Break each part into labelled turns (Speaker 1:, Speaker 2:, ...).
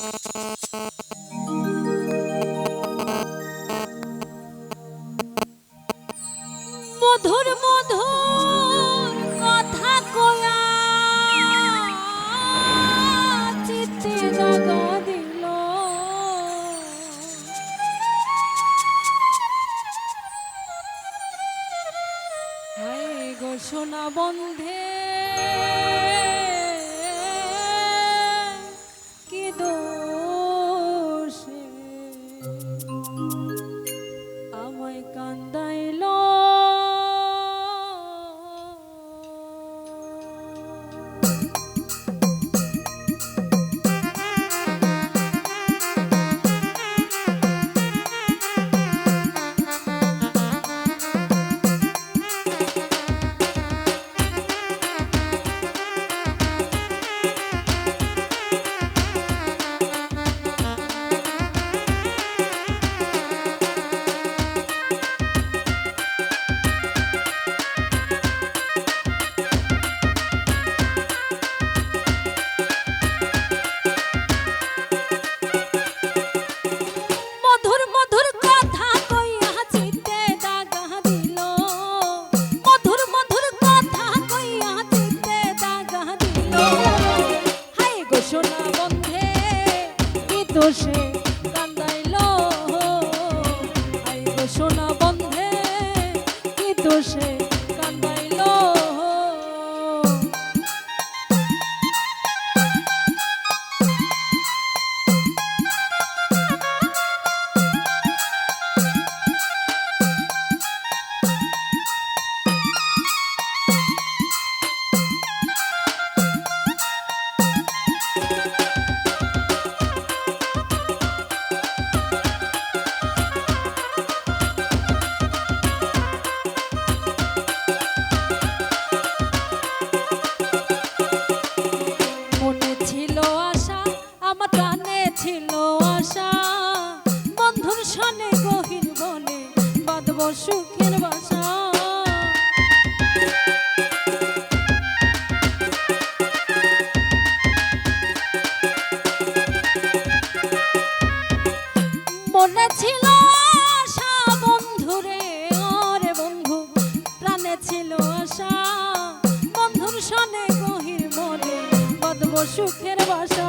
Speaker 1: Thank you. সোনা বন্ধে কি দোষে? প্রাণে ছিল আশা। বন্ধুর সনে গভীর বলে বাঁধব সুখের বাসা। মনে ছিল বন্ধুরে, ওর বন্ধু, প্রাণে ছিল আশা। বন্ধুর সনে গভীর বলে বাঁধব সুখের বাসা।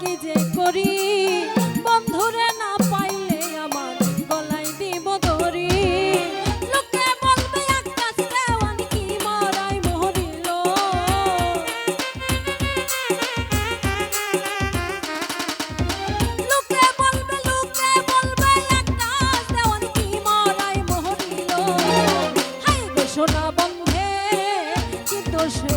Speaker 1: কি যে করি, বন্ধুরে না পাইলে আমার গলায় দিব ধরি কি মারাই মরিল? লোকে বলবে কি মারাই মরিল? হাই গো সোনা বন্ধে কি দোষে